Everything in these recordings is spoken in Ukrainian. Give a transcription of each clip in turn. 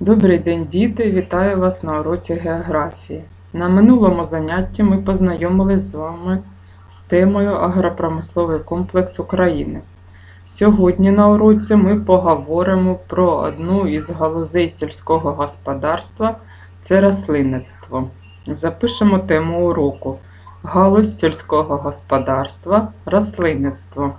Добрий день, діти! Вітаю вас на уроці географії. На минулому занятті ми познайомились з вами з темою агропромисловий комплекс України. Сьогодні на уроці ми поговоримо про одну із галузей сільського господарства це рослинництво. Запишемо тему уроку Галузь сільського господарства рослинництво.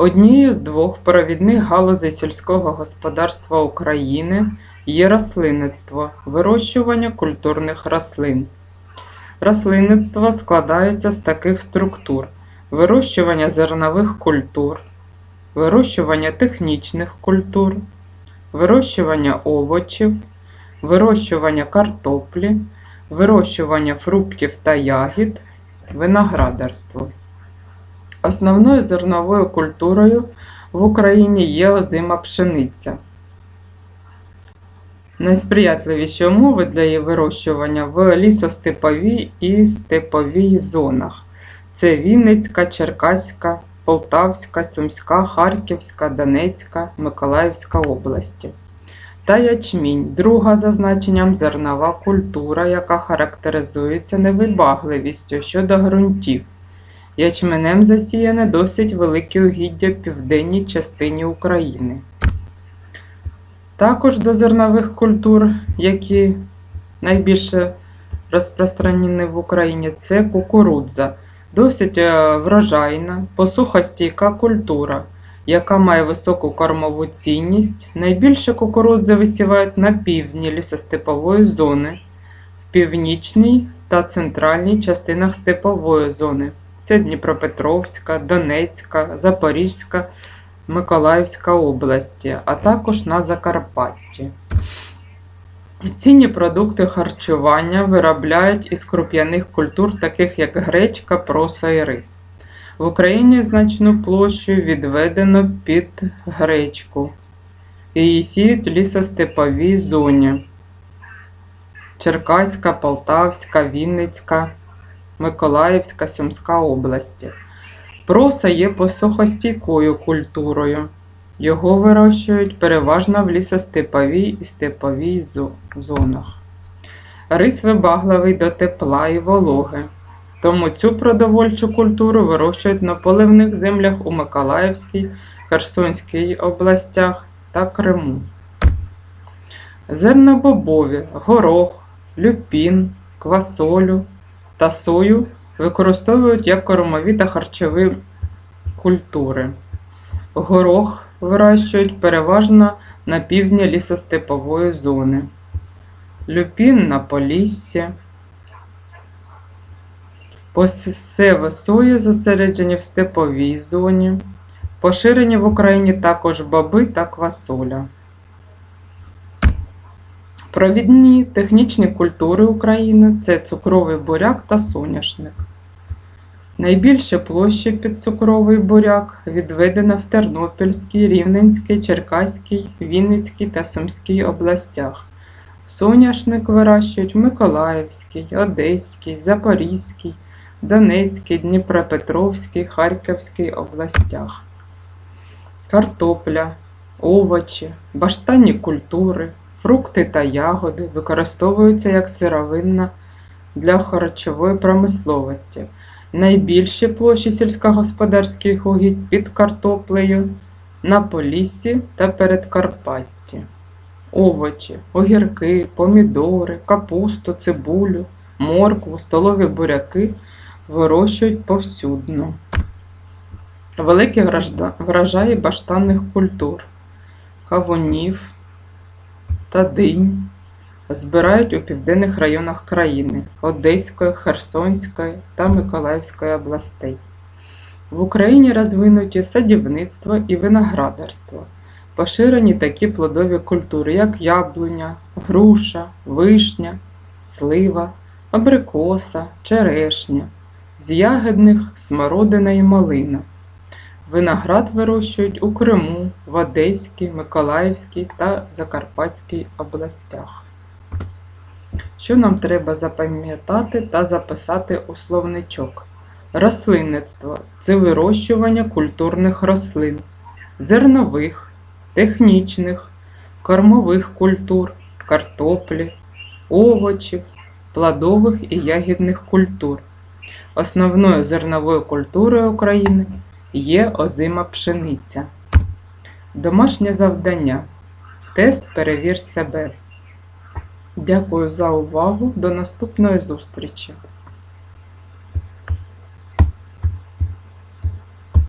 Однією з двох провідних галузей сільського господарства України є рослинництво, вирощування культурних рослин. Рослинництво складається з таких структур: вирощування зернових культур, вирощування технічних культур, вирощування овочів, вирощування картоплі, вирощування фруктів та ягід, виноградарство. Основною зерновою культурою в Україні є озима пшениця. Найсприятливіші умови для її вирощування в лісостеповій і степовій зонах. Це Вінницька, Черкаська, Полтавська, Сумська, Харківська, Донецька, Миколаївська області. Та ячмінь друга за значенням зернова культура, яка характеризується невибагливістю щодо ґрунтів. Ячменем засіяне досить велике угіддя в південній частині України. Також до зернових культур, які найбільше розпространені в Україні, це кукурудза, досить е, врожайна, посухостійка культура, яка має високу кормову цінність. Найбільше кукурудзи висівають на півдні лісостепової зони, в північній та центральній частинах степової зони. Це Дніпропетровська, Донецька, Запорізька, Миколаївська області, а також на Закарпатті. Цінні продукти харчування виробляють із круп'яних культур, таких як гречка, проса і рис. В Україні значну площу відведено під гречку. Її сіють в лісостеповій зоні. Черкаська, Полтавська, Вінницька. Миколаївська, Сумська області. Проса є посухостійкою культурою. Його вирощують переважно в лісостеповій і степовій зонах. Рис вибагливий до тепла і вологи. Тому цю продовольчу культуру вирощують на поливних землях у Миколаївській, Херсонській областях та Криму. Зернобобові, горох, люпін, квасолю, та сою використовують як кормові та харчові культури. Горох вирощують переважно на півдні лісостепової зони, люпін на поліссі. Посеви сої зосереджені в степовій зоні. Поширені в Україні також баби та квасоля. Провідні технічні культури України це цукровий буряк та соняшник. Найбільше площі під цукровий буряк відведено в Тернопільській, Рівненській, Черкаській, Вінницькій та Сумській областях. Соняшник вирощують в Миколаївській, Одеській, Запорізькій, Донецькій, Дніпропетровській, Харківській областях. Картопля, овочі, баштанні культури. Фрукти та ягоди використовуються як сировинна для харчової промисловості. Найбільші площі сільськогосподарських угідь під картоплею на Поліссі та Передкарпатті. Овочі, огірки, помідори, капусту, цибулю, моркву, столові буряки вирощують повсюдно. Великі врожаї баштанних культур, кавунів та динь збирають у південних районах країни Одеської, Херсонської та Миколаївської областей. В Україні розвинуті садівництво і виноградарство. Поширені такі плодові культури, як яблуня, груша, вишня, слива, абрикоса, черешня, з ягідних смородина і малина. Виноград вирощують у Криму, в Одеській, Миколаївській та Закарпатській областях. Що нам треба запам'ятати та записати у словничок? Рослинництво це вирощування культурних рослин, зернових, технічних, кормових культур, картоплі, овочів, плодових і ягідних культур. Основною зерновою культурою України є озима пшениця. Домашнє завдання. Тест перевір себе. Дякую за увагу. До наступної зустрічі!